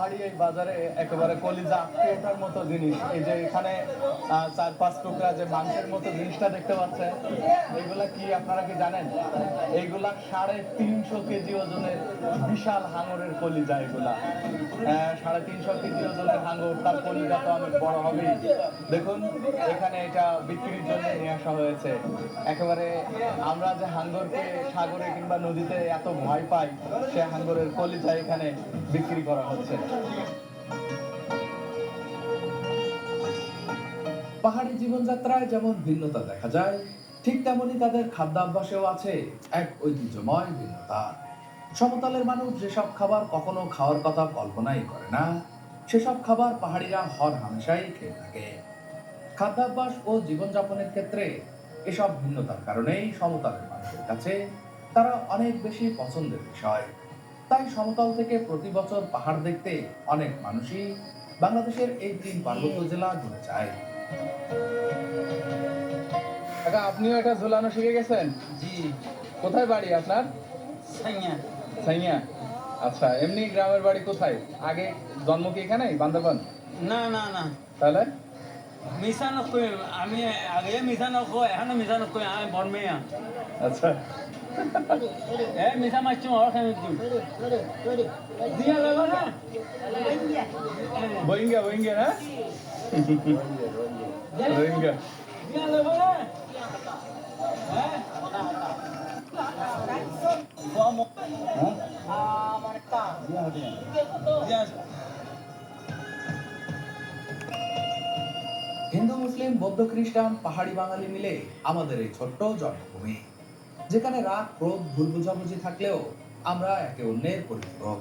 পাহাড়ি এই বাজারে একেবারে কলিজা ওঠার মতো জিনিস। এই যে এখানে চার পাঁচ টুকরা যে মাংসের মতো জিনিসটা দেখতে পাচ্ছেন এইগুলা কি আপনারা কি জানেন? এইগুলা সাড়ে তিনশো কেজি ওজনের বিশাল হাঙরের কলিজা এগুলা। সাড়ে তিনশো কেজি ওজনের হাঙর, তার কলিজা তো অনেক বড় হবেই। দেখুন, এখানে এটা বিক্রির জন্য নিয়ে আসা হয়েছে। একেবারে আমরা যে হাঙ্গরকে সাগরে কিংবা নদীতে এত ভয় পাই, সে হাঙ্গরের কলিজা এখানে বিক্রি করা হচ্ছে। পাহাড়ি জীবনযাত্রায় যেমন ভিন্নতা দেখা যায়, ঠিক তেমনি তাদের খাদ্যাভ্যাসেও আছে এক ঐতিহ্যময় ভিন্নতা। সমতলের মানুষ যেসব খাবার কখনো খাওয়ার কথা কল্পনাই করে না, সেসব খাবার পাহাড়িরা হর হামেশাই খেয়ে থাকে। খাদ্যাভ্যাস ও জীবনযাপনের ক্ষেত্রে এসব ভিন্নতার কারণেই সমতলের মানুষের কাছে তারা অনেক বেশি পছন্দের বিষয়। তাই সমতল থেকে প্রতি বছর পাহাড় দেখতে অনেক মানুষই বাংলাদেশের এই তিন পার্বত্য জেলা ঘুরে যায়। কাকা আপনিও এটা ঝোলানো শিখে গেছেন? জি। কোথায় বাড়ি আপনার? সাইয়া সাইয়া আচ্ছা এমনি গ্রামের বাড়ি কোথায়? আগে জন্ম কি এখানে বান্দরবান? না না না। তাহলে? মিছা নকই আমি আগে মিছা নকয় এখনও মিছা নকই আমি বর্মেয়া আচ্ছা। এ মিছা মারছো আর খাই দিম। দিয়া লাগো না। বইঙ্গা বইঙ্গা না রোহিঙ্গা দিয়া লাগো না। হ্যাঁ দিয়া। হিন্দু, মুসলিম, বৌদ্ধ, খ্রিস্টান, পাহাড়ি বাঙালি মিলে আমাদের এই ছোট্ট জন্মভূমি। যেখানে রাগ ক্রোধ, ভুল বুঝাবুঝি থাকলেও আমরা একে অন্যের পরিপূরক।